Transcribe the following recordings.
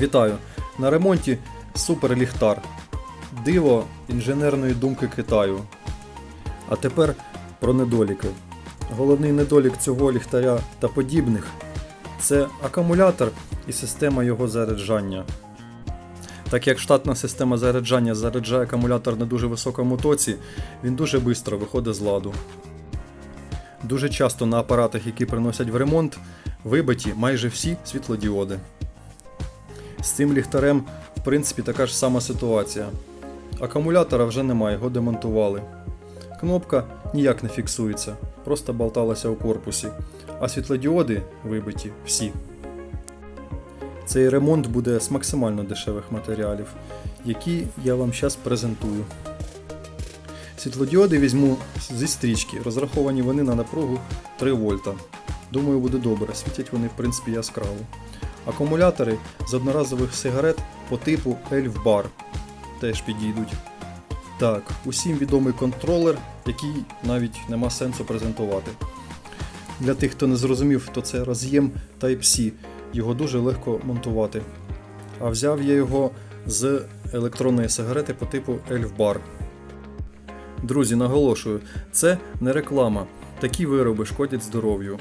Вітаю! На ремонті суперліхтар. Диво інженерної думки Китаю. А тепер про недоліки. Головний недолік цього ліхтаря та подібних це акумулятор і система його заряджання. Так як штатна система заряджання заряджає акумулятор на дуже високому тоці, він дуже швидко виходить з ладу. Дуже часто на апаратах, які приносять в ремонт, вибиті майже всі світлодіоди. З цим ліхтарем, в принципі, така ж сама ситуація. Акумулятора вже немає, його демонтували. Кнопка ніяк не фіксується, просто болталася у корпусі, а світлодіоди вибиті всі. Цей ремонт буде з максимально дешевих матеріалів, які я вам зараз презентую. Світлодіоди візьму зі стрічки, розраховані вони на напругу 3 вольта. Думаю, буде добре, світять вони в принципі яскраво. Акумулятори з одноразових сигарет по типу Elf Bar теж підійдуть. Так, усім відомий контролер, який навіть нема сенсу презентувати. Для тих, хто не зрозумів, то це роз'єм Type-C, його дуже легко монтувати. А взяв я його з електронної сигарети по типу Elf Bar. Друзі, наголошую, це не реклама. Такі вироби шкодять здоров'ю.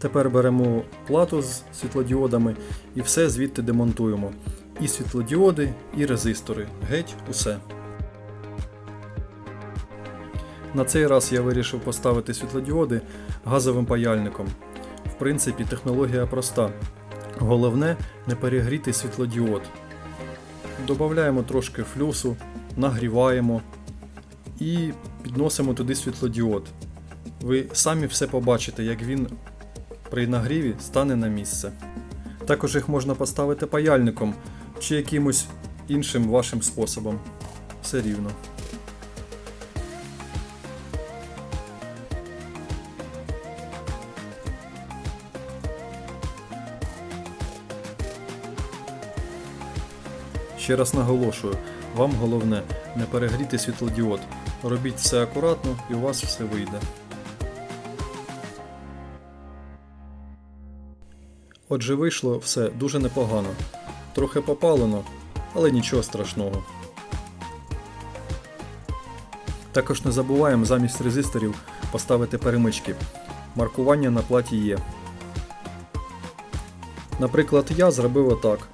Тепер беремо плату з світлодіодами і все звідти демонтуємо. І світлодіоди, і резистори. Геть усе. На цей раз я вирішив поставити світлодіоди газовим паяльником. В принципі, технологія проста. Головне не перегріти світлодіод. Додаємо трошки флюсу, нагріваємо і підносимо туди світлодіод. Ви самі все побачите, як він при нагріві стане на місце. Також їх можна поставити паяльником чи якимось іншим вашим способом. Все рівно. Ще раз наголошую, вам головне не перегріти світлодіод. Робіть все акуратно і у вас все вийде. Отже, вийшло все дуже непогано. Трохи попалено, але нічого страшного. Також не забуваємо замість резисторів поставити перемички. Маркування на платі є. Наприклад, я зробив отак.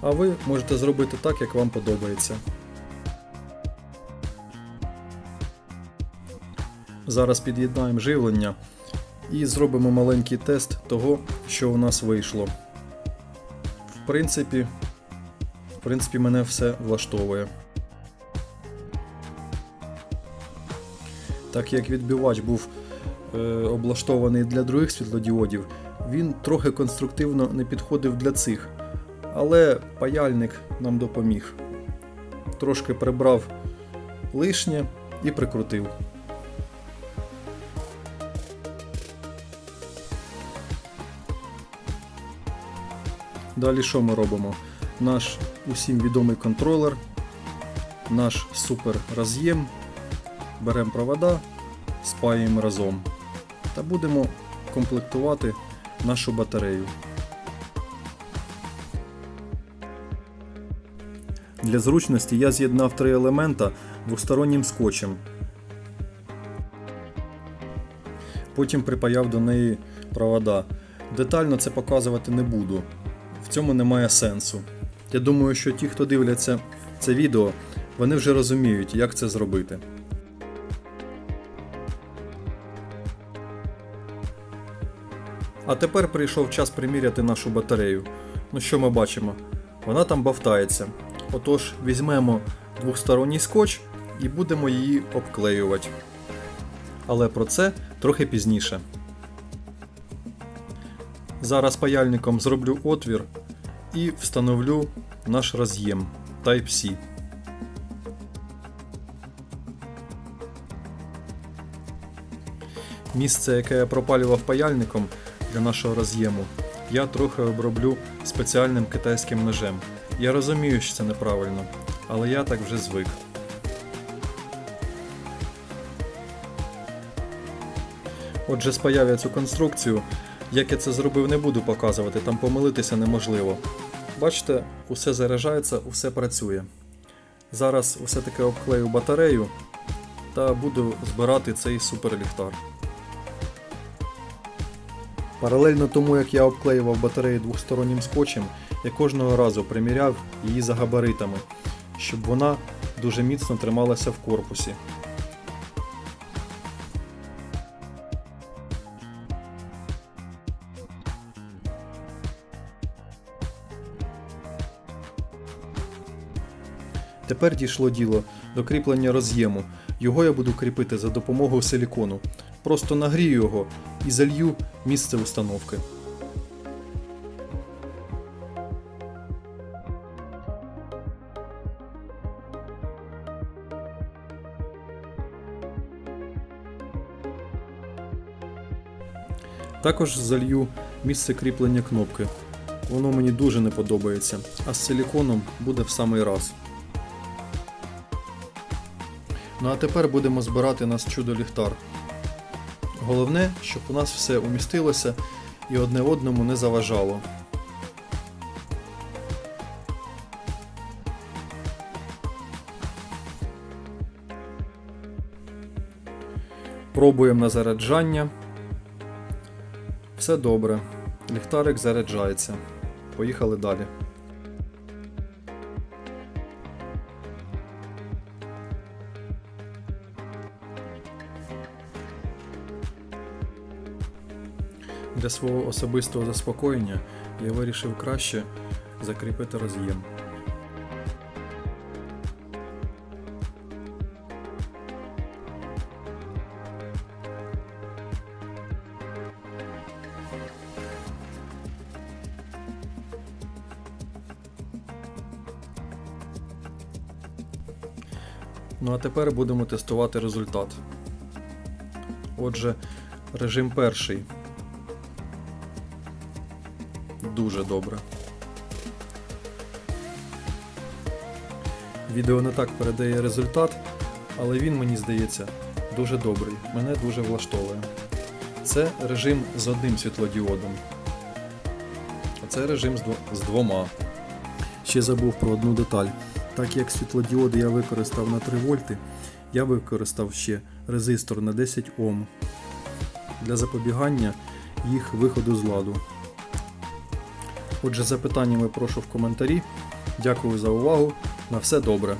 А ви можете зробити так, як вам подобається. Зараз під'єднаємо живлення і зробимо маленький тест того, що у нас вийшло. В принципі, в принципі, мене все влаштовує. Так як відбивач був е, облаштований для других світлодіодів, він трохи конструктивно не підходив для цих. Але паяльник нам допоміг. Трошки прибрав лишнє і прикрутив. Далі що ми робимо? Наш усім відомий контролер, наш супер роз'єм, беремо провода, спаюємо разом та будемо комплектувати нашу батарею. Для зручності я з'єднав три елемента двостороннім скотчем. Потім припаяв до неї провода. Детально це показувати не буду. Цьому немає сенсу. Я думаю, що ті, хто дивляться це відео, вони вже розуміють, як це зробити. А тепер прийшов час приміряти нашу батарею. Ну що ми бачимо? Вона там бавтається. Отож, візьмемо двосторонній скотч і будемо її обклеювати. Але про це трохи пізніше. Зараз паяльником зроблю отвір і встановлю наш роз'єм Type-C. Місце, яке я пропалював паяльником для нашого роз'єму, я трохи оброблю спеціальним китайським ножем. Я розумію, що це неправильно, але я так вже звик. Отже, спаяв я цю конструкцію, Як я це зробив, не буду показувати, там помилитися неможливо. Бачите, усе заряджається, усе працює. Зараз усе таки обклею батарею та буду збирати цей суперліхтар. Паралельно тому, як я обклеював батарею двостороннім скотчем, я кожного разу приміряв її за габаритами, щоб вона дуже міцно трималася в корпусі. Тепер дійшло діло до кріплення роз'єму. Його я буду кріпити за допомогою силікону. Просто нагрію його і залью місце установки. Також залью місце кріплення кнопки. Воно мені дуже не подобається, а з силіконом буде в самий раз. Ну а тепер будемо збирати наш чудо-ліхтар. Головне, щоб у нас все умістилося і одне одному не заважало. Пробуємо на заряджання. Все добре. Ліхтарик заряджається. Поїхали далі. Для свого особистого заспокоєння я вирішив краще закріпити роз'єм. Ну а тепер будемо тестувати результат. Отже, режим перший. Дуже добре. Відео не так передає результат, але він, мені здається, дуже добрий. Мене дуже влаштовує. Це режим з одним світлодіодом. А це режим з, двома. Ще забув про одну деталь. Так як світлодіоди я використав на 3 вольти, я використав ще резистор на 10 Ом для запобігання їх виходу з ладу. Отже, запитаннями прошу в коментарі. Дякую за увагу. На все добре.